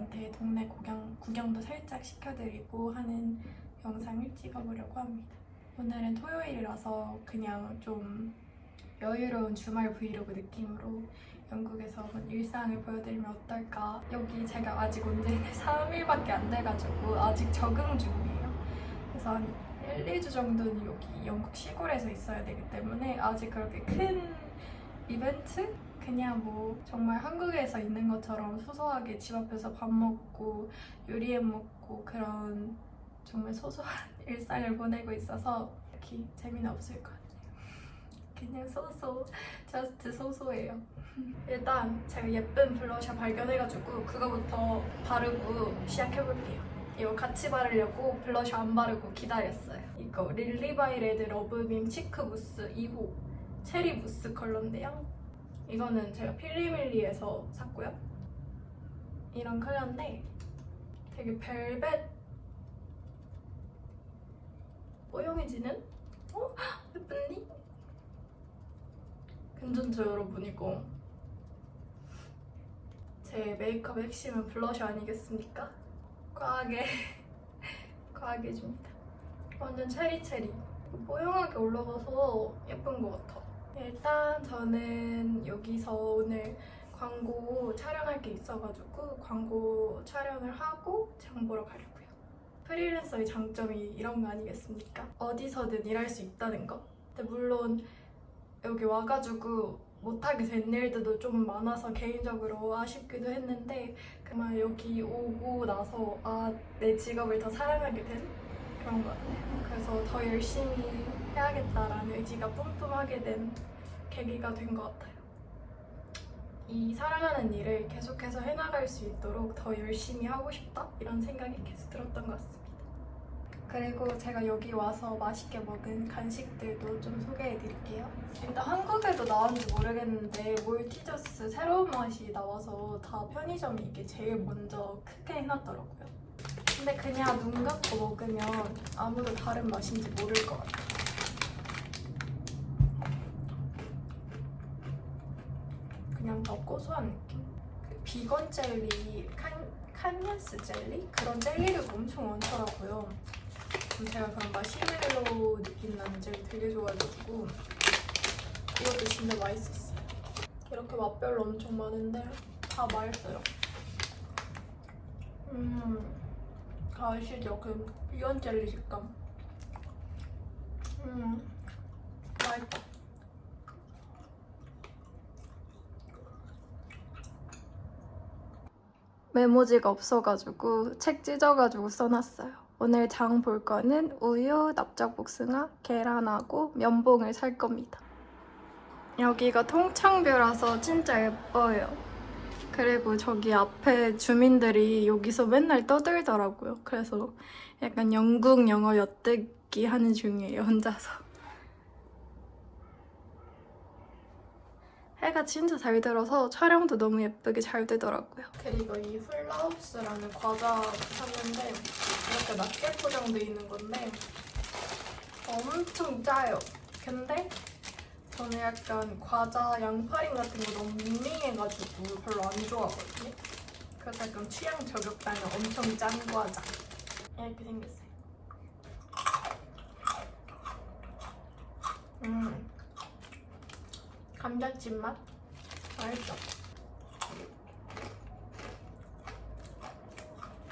분들한테 동네 구경, 구경도 살짝 시켜드리고 하는 영상을 찍어보려고 합니다. 오늘은 토요일이라서 그냥 좀 여유로운 주말 브이로그 느낌으로 영국에서 온 일상을 보여드리면 어떨까. 여기 제가 아직 온 지는 3일밖에 안 돼가지고 아직 적응 중이에요. 그래서 한 1, 2주 정도는 여기 영국 시골에서 있어야 되기 때문에 아직 그렇게 큰 이벤트? 그냥 뭐 정말 한국에서 있는 것처럼 소소하게 집 앞에서 밥 먹고 요리해 먹고 그런 정말 소소한 일상을 보내고 있어서 딱히 재미는 없을 것 같아요. 그냥 소소, 저스트 소소해요. 일단 제가 예쁜 블러셔 발견해가지고 그거부터 바르고 시작해볼게요. 이거 같이 바르려고 블러셔 안 바르고 기다렸어요. 이거 릴리바이레드 러브빔 치크 무스 2호 체리 무스 컬러인데요. 이거는 제가 필리밀리에서 샀고요. 이런 컬러인데 되게 벨벳 뽀용해지는? 어? 예쁜니? 괜찮죠 여러분 이거 제 메이크업의 핵심은 블러셔 아니겠습니까? 과하게 과하게 해줍니다 완전 체리체리 뽀용하게 올라가서 예쁜 것 같아 일단 저는 여기서 오늘 광고 촬영할 게 있어가지고 광고 촬영을 하고 장 보러 가려고요 프리랜서의 장점이 이런 거 아니겠습니까? 어디서든 일할 수 있다는 거 근데 물론 여기 와가지고 못하게 된 일들도 좀 많아서 개인적으로 아쉽기도 했는데 그만 여기 오고 나서 아 내 직업을 더 사랑하게 된 그런 것 같아요. 그래서 더 열심히 해야겠다라는 의지가 뿜뿜하게 된 계기가 된 것 같아요. 이 사랑하는 일을 계속해서 해나갈 수 있도록 더 열심히 하고 싶다 이런 생각이 계속 들었던 것 같습니다. 그리고 제가 여기 와서 맛있게 먹은 간식들도 좀 소개해 드릴게요. 일단 한국에도 나왔는지 모르겠는데 몰티저스 새로운 맛이 나와서 다 편의점이 이게 제일 먼저 크게 해놨더라고요. 근데 그냥 눈 감고 먹으면 아무도 다른 맛인지 모를 것 같아요. 그냥 더 고소한 느낌? 그 비건 젤리, 칸, 칸야스 젤리? 그런 젤리류가 엄청 많더라고요. 음, 제가 그런 마시멜로 느낌 나는 젤리 되게 좋아해가지고 이것도 진짜 맛있었어요. 이렇게 맛별로 엄청 많은데 다 맛있어요. 음, 다 아시죠? 그 비건 젤리 식감. 음, 맛있다. 메모지가 없어가지고 책 찢어가지고 써놨어요. 오늘 장 볼 거는 우유, 납작복숭아, 계란하고 면봉을 살 겁니다. 여기가 통창뷰라서 진짜 예뻐요. 그리고 저기 앞에 주민들이 여기서 맨날 떠들더라고요. 그래서 약간 영국 영어 엿듣기 하는 중이에요, 혼자서. 해가 진짜 잘 들어서 촬영도 너무 예쁘게 잘 되더라고요. 그리고 이 훌라우스라는 과자 샀는데 이렇게 낱개 포장돼 있는 건데 엄청 짜요. 근데 저는 약간 과자 양파링 같은 거 너무 밍밍해가지고 별로 안 좋아하거든요. 그래서 약간 취향 저격당한 엄청 짠 과자 이렇게 생겼어요. 음. 감자칩 맛? 맛있어.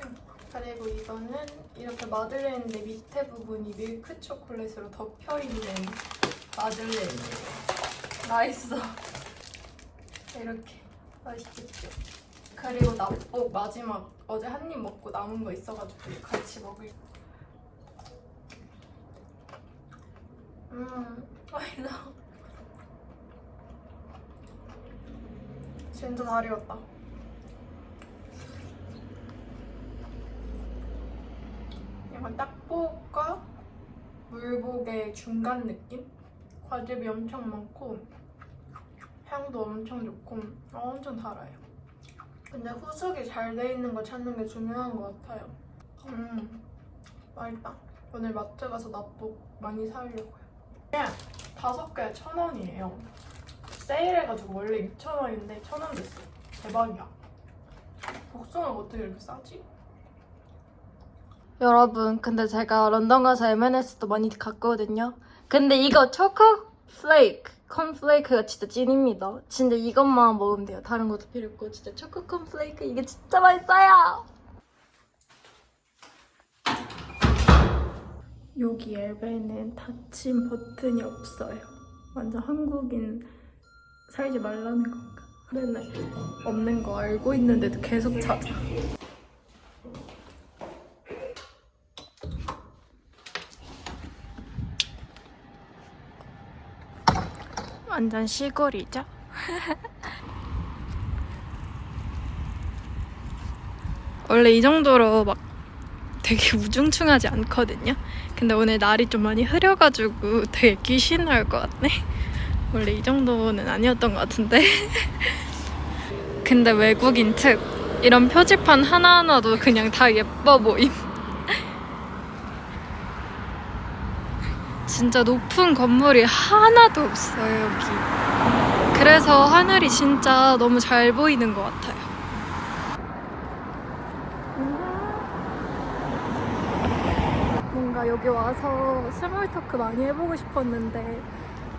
음, 그리고 이거는 이렇게 마들렌인데 밑에 부분이 밀크 초콜릿으로 덮여 있는 마들렌이에요. 맛있어. 이렇게 맛있겠죠? 그리고 나복 마지막 어제 한 입 먹고 남은 거 있어가지고 같이 먹을. 음, 맛있어. 진짜 잘 익었다. 약간 딱복과 물복의 중간 느낌? 과즙이 엄청 많고 향도 엄청 좋고 어, 엄청 달아요. 근데 후숙이 잘 돼 있는 거 찾는 게 중요한 것 같아요. 음, 맛있다. 오늘 마트 가서 납북 많이 사려고요. 그냥 다섯 개에 천 원이에요. 세일해가지고 원래 6천 원인데 천원 됐어. 대박이야. 복숭아가 어떻게 이렇게 싸지? 여러분, 근데 제가 런던 가서 M&S도 많이 갔거든요. 근데 이거 초코 플레이크, 콘플레이크가 진짜 찐입니다. 진짜 이것만 먹으면 돼요. 다른 것도 필요 없고 진짜 초코 콘플레이크 이게 진짜 맛있어요. 여기 앱에는 닫힘 버튼이 없어요. 완전 한국인 살지 말라는 건가? 맨날 없는 거 알고 있는데도 계속 찾아. 완전 시골이죠? 원래 이 정도로 막 되게 우중충하지 않거든요. 근데 오늘 날이 좀 많이 흐려가지고 되게 귀신 나올 것 같네. 원래 이 정도는 아니었던 것 같은데. 근데 외국인 특 이런 표지판 하나하나도 그냥 다 예뻐 보임. 진짜 높은 건물이 하나도 없어요 여기. 그래서 하늘이 진짜 너무 잘 보이는 것 같아요. 뭔가 여기 와서 스몰 토크 많이 해보고 싶었는데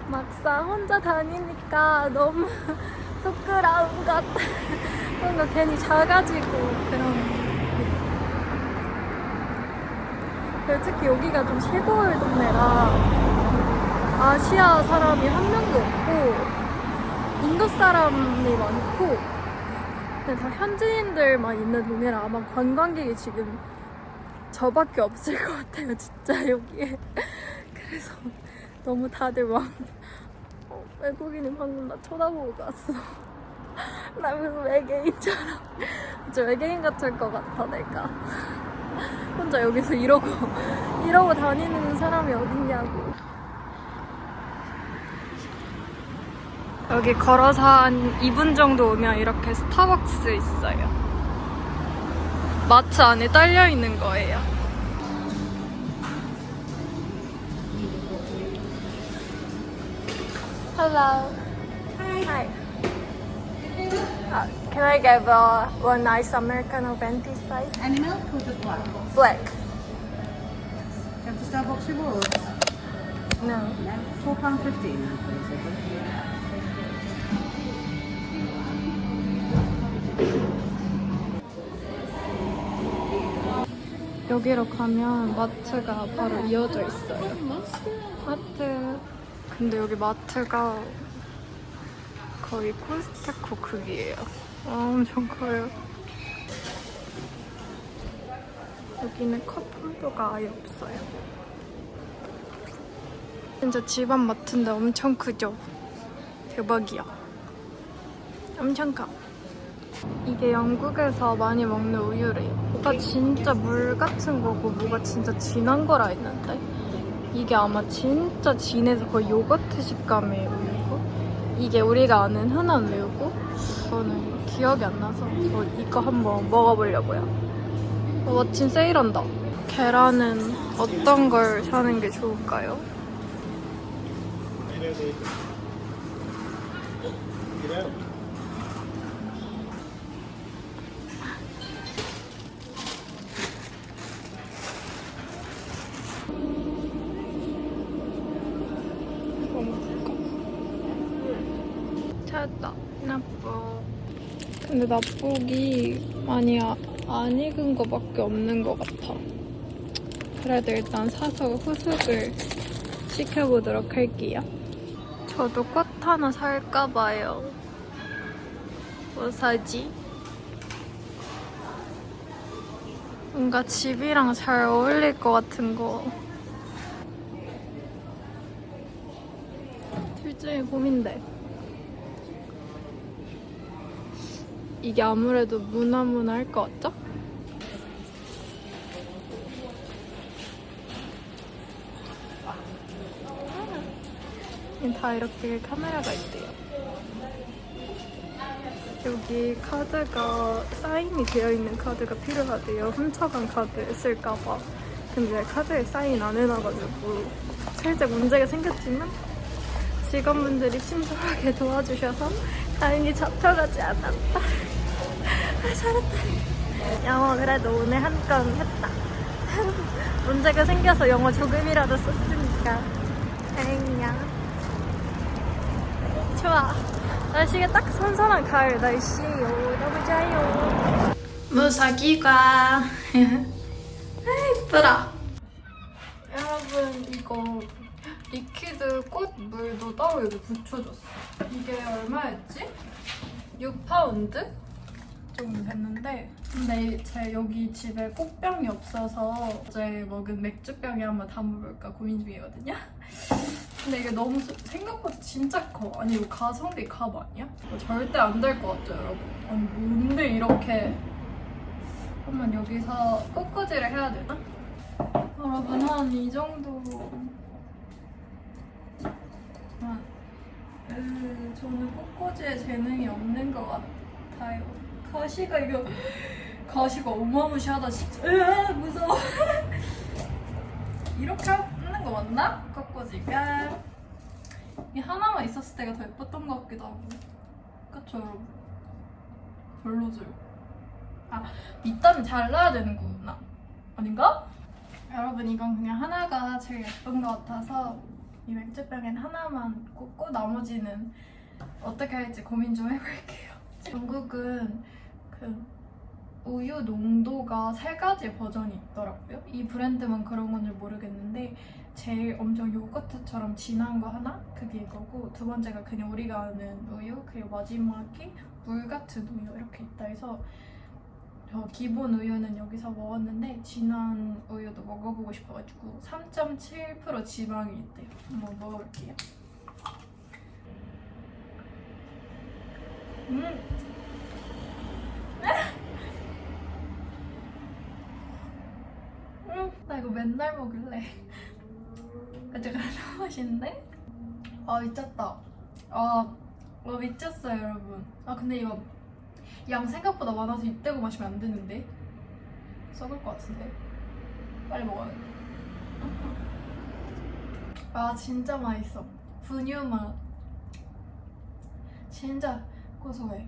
막상 혼자 다니니까 너무 부끄러운 것 같아. 뭔가 괜히 작아지고 그런 특히 여기가 좀 시골 동네라 아시아 사람이 한 명도 없고 인도 사람이 많고 다 현지인들만 있는 동네라 아마 관광객이 지금 저밖에 없을 것 같아요 진짜 여기에 그래서 너무 다들 막 어, 외국인이 방금 나 쳐다보고 갔어. 나 무슨 외계인처럼. 진짜 외계인 같을 것 같아 내가. 혼자 여기서 이러고 이러고 다니는 사람이 어딨냐고. 여기 걸어서 한 2분 정도 오면 이렇게 스타벅스 있어요. 마트 안에 딸려 있는 거예요 Hello. Hi. Uh, can I get uh, one nice Americano venti size? Any milk or just black? Black. Do you have the Starbucks rewards? No. No. Four pound fifteen then, please. Izzy. 여기로 가면 마트가 바로 이어져 있어요. 마트. 근데 여기 마트가 거의 코스트코 크기예요. 아, 엄청 커요. 여기는 컵홀더가 아예 없어요. 진짜 집안 마트인데 엄청 크죠? 대박이야. 엄청 커. 이게 영국에서 많이 먹는 우유래요. 뭐가 진짜 물 같은 거고 뭐가 진짜 진한 거라 했는데 이게 아마 진짜 진해서 거의 요거트 식감의 우유고 이게 우리가 아는 흔한 우유고 저는 기억이 안 나서 저 이거 한번 먹어보려고요. 어, 마침 세일한다. 계란은 어떤 걸 사는 게 좋을까요? 찾았다. 나쁘. 근데 나쁘기 많이 아, 안 익은 거밖에 없는 것 같아. 그래도 일단 사서 후숙을 시켜보도록 할게요. 저도 꽃 하나 살까 봐요. 뭐 사지? 뭔가 집이랑 잘 어울릴 것 같은 거. 둘 중에 고민돼. 이게 아무래도 무난무난할 것 같죠? 다 이렇게 카메라가 있대요. 여기 카드가 사인이 되어 있는 카드가 필요하대요. 훔쳐간 카드 쓸까봐. 근데 카드에 사인 안 해놔가지고 살짝 문제가 생겼지만 직원분들이 친절하게 도와주셔서 다행히 잡혀가지 않았다. 아, 잘했다. 영어 그래도 오늘 한 건 했다. 문제가 생겨서 영어 조금이라도 썼으니까 다행이야. 좋아. 날씨가 딱 선선한 가을 날씨예요. 너무 좋아요. 무사기과. 예쁘다. 여러분 이거 꽃 물도 따로 여기 붙여줬어. 이게 얼마였지? 6파운드 정도 됐는데 근데 제 여기 집에 꽃병이 없어서 어제 먹은 맥주병에 한번 담아볼까 고민 중이거든요. 근데 이게 너무 소- 생각보다 진짜 커. 아니 이거 가성비 갑 아니야? 절대 안 될 것 같죠 여러분? 아니 뭔데 이렇게 한번 여기서 꽃꽂이를 해야 되나? 여러분 한 이 정도 아, 으, 저는 꽃꽂이에 재능이 없는 것 같아요. 가시가 이거 가시가 어마무시하다. 진짜 으, 무서워. 이렇게 하는 거 맞나? 꽃꽂이가? 이 하나만 있었을 때가 더 예뻤던 것 같기도 하고. 그쵸 여러분? 별로죠. 아 밑단을 잘라야 되는 거구나. 아닌가? 여러분 이건 그냥 하나가 제일 예쁜 것 같아서 이 맥주병엔 하나만 꽂고 나머지는 어떻게 할지 고민 좀 해볼게요. 영국은 그 우유 농도가 세 가지 버전이 있더라고요. 이 브랜드만 그런 건지 모르겠는데 제일 엄청 요거트처럼 진한 거 하나 그게 이거고 두 번째가 그냥 우리가 아는 우유 그리고 마지막이 물 같은 우유 이렇게 있다 해서 저 기본 우유는 여기서 먹었는데 진한 우유도 먹어보고 싶어가지고 3.7% 지방이 있대요. 한번 먹어볼게요. 음. 음, 나 이거 맨날 먹을래. 아직 안 너무 맛있는데? 아 미쳤다. 아, 와 미쳤어요 여러분. 아 근데 이거 양 생각보다 많아서 입대고 마시면 안 되는데 썩을 것 같은데 빨리 먹어야 돼. 아 진짜 맛있어. 분유 맛. 진짜 고소해.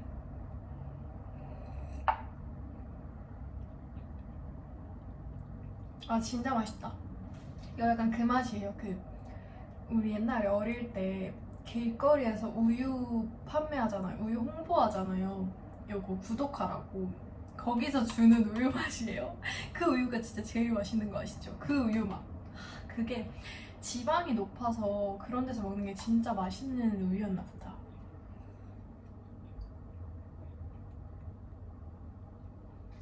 아 진짜 맛있다. 이거 약간 그 맛이에요. 그 우리 옛날에 어릴 때 길거리에서 우유 판매하잖아요. 우유 홍보하잖아요. 요거 구독하라고 거기서 주는 우유 맛이에요. 그 우유가 진짜 제일 맛있는 거 아시죠? 그 우유 맛. 하, 그게 지방이 높아서 그런 데서 먹는 게 진짜 맛있는 우유였나 보다.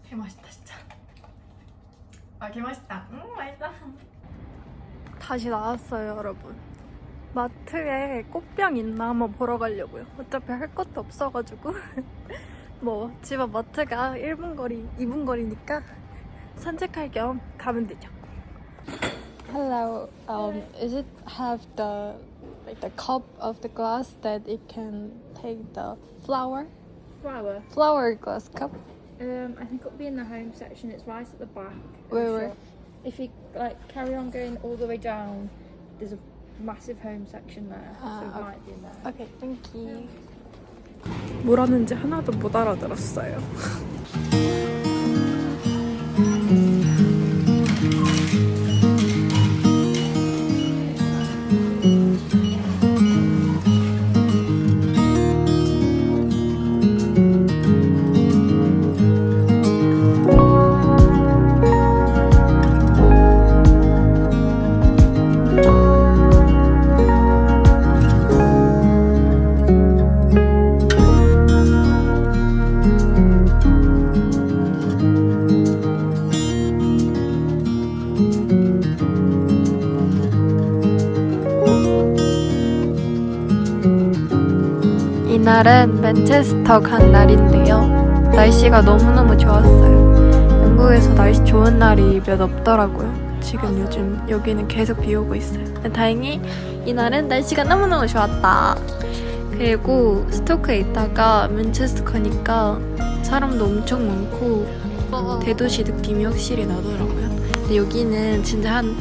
개 맛있다 진짜. 아 개 맛있다. 음 맛있다. 다시 나왔어요 여러분. 마트에 꽃병 있나 한번 보러 가려고요. 어차피 할 것도 없어가지고. 뭐, 집 앞 마트가 1분 거리, 2분 거리니까 산책할 겸 가면 되죠. Hello. Um, is it have the like the cup of the glass that it can take the flower? Flower. Flower glass cup. Um, I think it'll be in the home section. It's right at the back. of Where, the where? shop. If you like carry on going all the way down, there's a massive home section there, Ah, so it okay. might be in there. Okay, thank you. 뭐라는지 하나도 못 알아들었어요. 맨체스터 간 날인데요. 날씨가 너무너무 좋았어요. 영국에서 날씨 좋은 날이 몇 없더라고요. 지금 요즘 여기는 계속 비 오고 있어요. 다행히 이날은 날씨가 너무너무 좋았다. 그리고 스토크에 있다가 맨체스터 가니까 사람도 엄청 많고 대도시 느낌이 확실히 나더라고요. 근데 여기는 진짜 한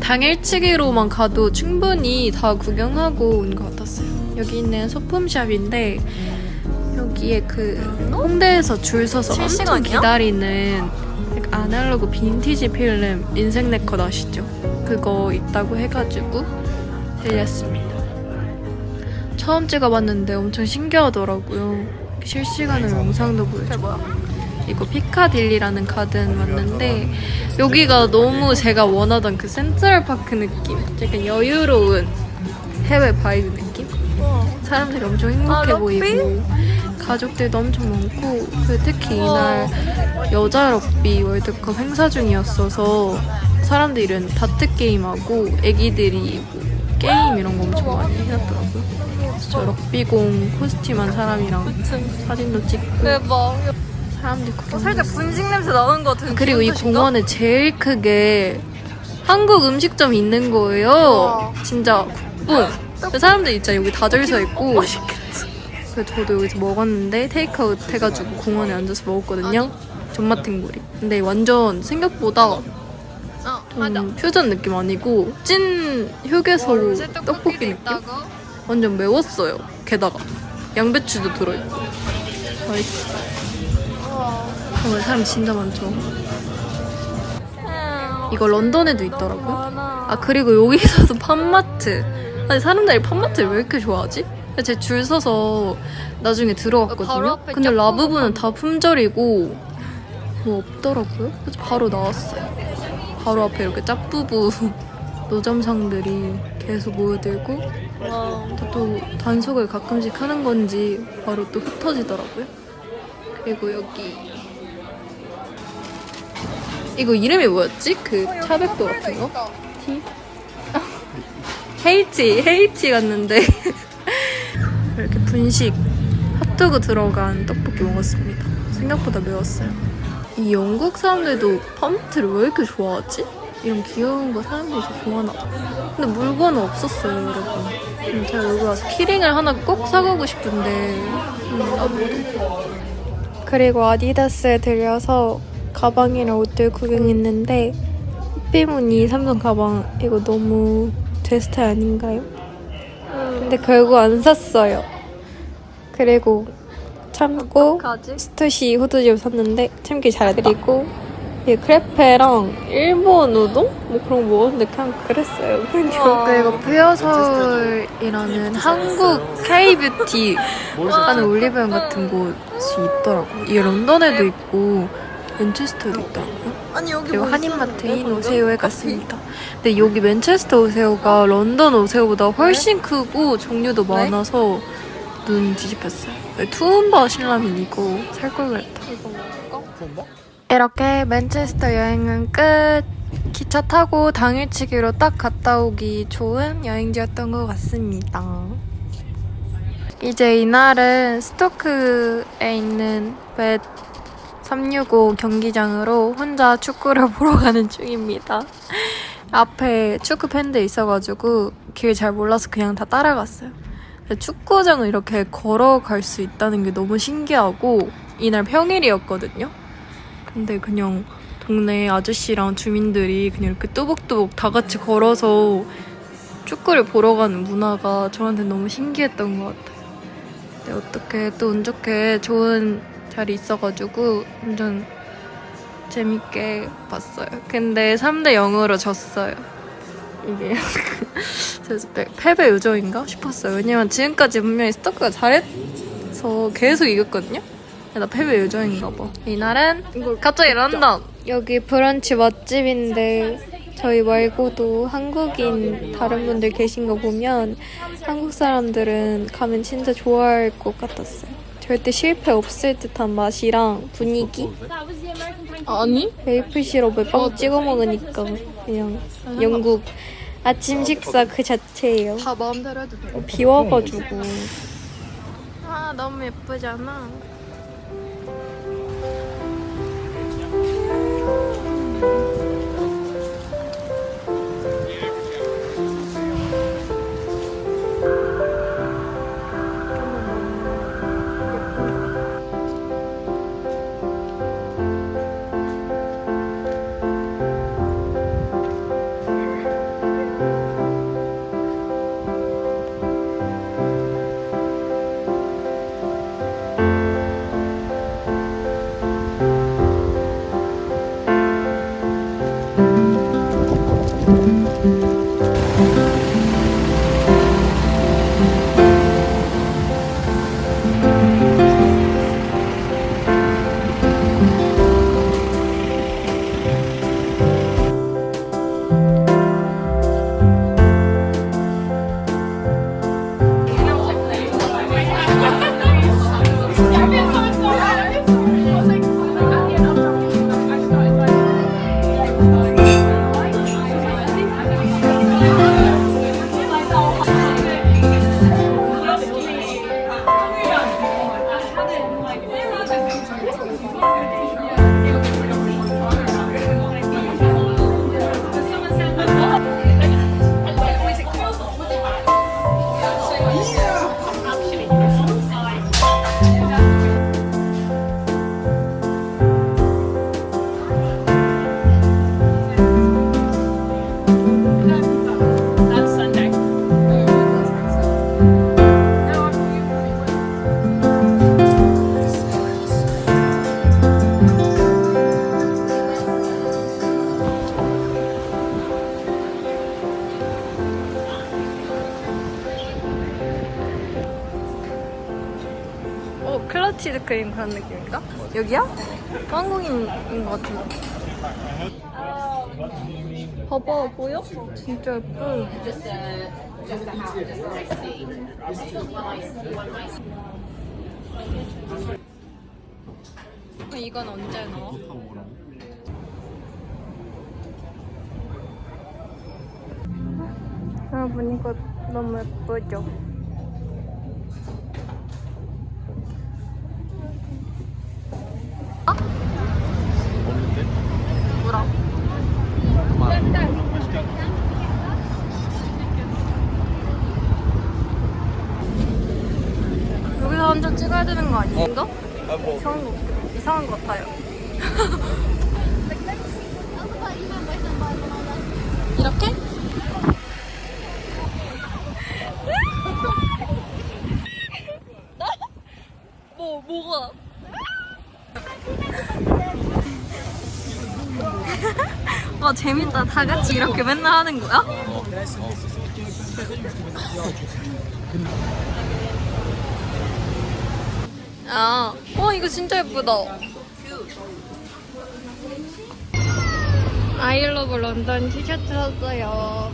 당일치기로만 가도 충분히 다 구경하고 온 것 같았어요. 여기는 소품샵인데 여기에 그 홍대에서 줄 서서 엄청 실시간이야? 기다리는 약간 아날로그 빈티지 필름 인생 네컷 아시죠? 그거 있다고 해가지고 들렸습니다. 처음 찍어봤는데 엄청 신기하더라고요. 실시간으로 영상도 보여줘. 이거 피카딜리라는 가든 왔는데 여기가 너무 제가 원하던 그 센트럴파크 느낌 약간 여유로운 해외 바이브 느낌? 사람들이 엄청 행복해 아, 보이고 가족들도 엄청 많고 특히 이날 여자 럭비 월드컵 행사 중이었어서 사람들이 이런 다트 게임하고 애기들이 뭐 게임 이런 거 엄청 많이 해놨더라고요 그래서 저 럭비공 코스튬한 사람이랑 사진도 찍고 대박. 사람들 구경 어, 살짝 분식 냄새 나는 것 같은 그리고 이? 공원에 제일 크게 한국 음식점이 있는 거예요. 우와. 진짜 국뽕. 사람들 진짜 여기 다줄서 있고. 그래서 저도 여기서 먹었는데 테이크아웃 해가지고 공원에 앉아서 먹었거든요. 존맛탱구리. 근데 완전 생각보다 어, 좀 퓨전 느낌 아니고 찐 휴게소 떡볶이 느낌? 완전 매웠어요. 게다가 양배추도 들어있고. 맛있어. 정말 사람 진짜 많죠. 이거 런던에도 있더라고요. 아 그리고 여기서도 팜마트. 아니 사람들이 팜마트를 왜 이렇게 좋아하지? 제 줄 서서 나중에 들어갔거든요. 근데 짝꿍 라부부는 다 품절이고 뭐 없더라고요. 그래서 바로 나왔어요. 바로 앞에 이렇게 짭부부 노점상들이 계속 모여들고 와. 또, 또 단속을 가끔씩 하는 건지 바로 또 흩어지더라고요. 그리고 여기 이거 이름이 뭐였지? 그 차백도 같은 거? 티? 헤이치 헤이치 갔는데 분식 핫도그 들어간 떡볶이 먹었습니다. 생각보다 매웠어요. 이 영국 사람들도 팜트를 왜 이렇게 좋아하지? 이런 귀여운 거 사람들이 좋아하나 봐. 근데 물건은 없었어요, 여러분. 음, 제가 여기 와서 키링을 하나 꼭 사가고 싶은데 음. 그리고 아디다스에 들려서 가방이랑 옷들 구경했는데 삐무늬 삼성 가방 이거 너무 제 스타일 아닌가요? 근데 결국 안 샀어요. 그리고 참고? 스투시 후드집 샀는데 참기 잘해드리고 이 크레페랑 일본 우동? 뭐 그런 거 먹었는데 그냥 그랬어요. 그냥. 그리고 퓨어서울이라는 한국 K-뷰티 하는 올리브영 같은 곳이 있더라고요. 이게 런던에도 있고 맨체스터에도 있더라고요. 아니 여기 그리고 뭐 한인마트인 오세오에 방금? 갔습니다. 근데 여기 맨체스터 오세오가 런던 오세오보다 훨씬 크고 종류도 왜? 많아서 눈 뒤집혔어요. 투움바 신라면이고 살 걸 그랬다. 이렇게 맨체스터 여행은 끝. 기차 타고 당일치기로 딱 갔다 오기 좋은 여행지였던 것 같습니다. 이제 이날은 스토크에 있는 벳 365 경기장으로 혼자 축구를 보러 가는 중입니다. 앞에 축구 팬들 있어가지고 길 잘 몰라서 그냥 다 따라갔어요. 축구장을 이렇게 걸어갈 수 있다는 게 너무 신기하고 이날 평일이었거든요. 근데 그냥 동네 아저씨랑 주민들이 그냥 이렇게 뚜벅뚜벅 다 같이 걸어서 축구를 보러 가는 문화가 저한테 너무 신기했던 것 같아요. 근데 어떻게 또 운 좋게 좋은 자리 있어가지고 완전 재밌게 봤어요. 근데 3대 0으로 졌어요. 이게 그래서 패- 패배 요정인가 싶었어요. 왜냐면 지금까지 분명히 스토크가 잘해서 계속 이겼거든요. 나 패배 요정인가 봐. 이날은 갑자기 런던 여기 브런치 맛집인데 저희 말고도 한국인 다른 분들 계신 거 보면 한국 사람들은 가면 진짜 좋아할 것 같았어요. 절대 실패 없을 듯한 맛이랑 분위기 아니? 메이플 시럽에 빵 찍어 먹으니까 그냥 영국 아침 식사 그 자체예요. 다 마음대로 해도 돼. 비워가지고 아 너무 예쁘잖아. 클러치드 크림 그런 느낌인가? 여기야? 한국인인 것 같은데. 봐봐, 보여? 진짜 예뻐. 이건 언제 넣어? 여러분 이거 너무 예쁘죠? 뭐라? 여기서 한 장 찍 어야 되는 거 아닌가? 이상한 거 이상한 거 같아요. 이렇게? 뭐 뭐가? 와 재밌다. 다 같이 이렇게 맨날 하는 거야? 아, 어 이거 진짜 예쁘다. 아이러브 런던 티셔츠 샀어요.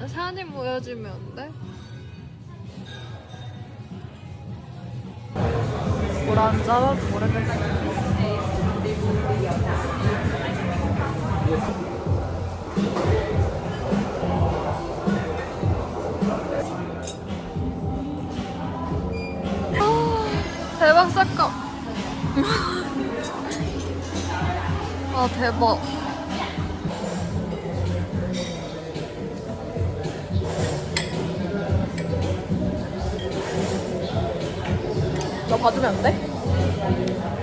응. 사진 보여주면 안 돼? 잡아도 모르겠어. 아, 대박 사건. 아 대박. 너 봐주면 안 돼?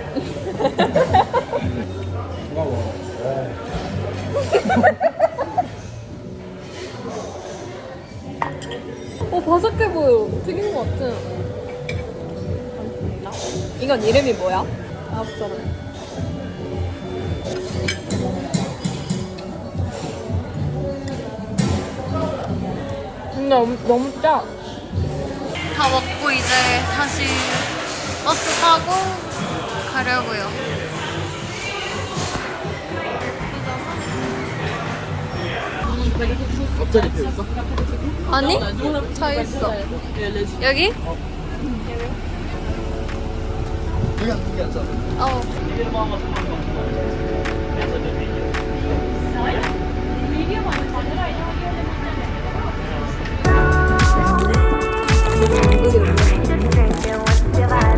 바삭해 보여. 튀긴 것 같아. 이건 이름이 뭐야? 아홉자로. 근데 너무, 너무 짜. 다 먹고 이제 다시 버스 타고 가려고요. 갑자기 피웠어? 아니? 저 있어. 여기? 여기 한개 앉아. 어. 네.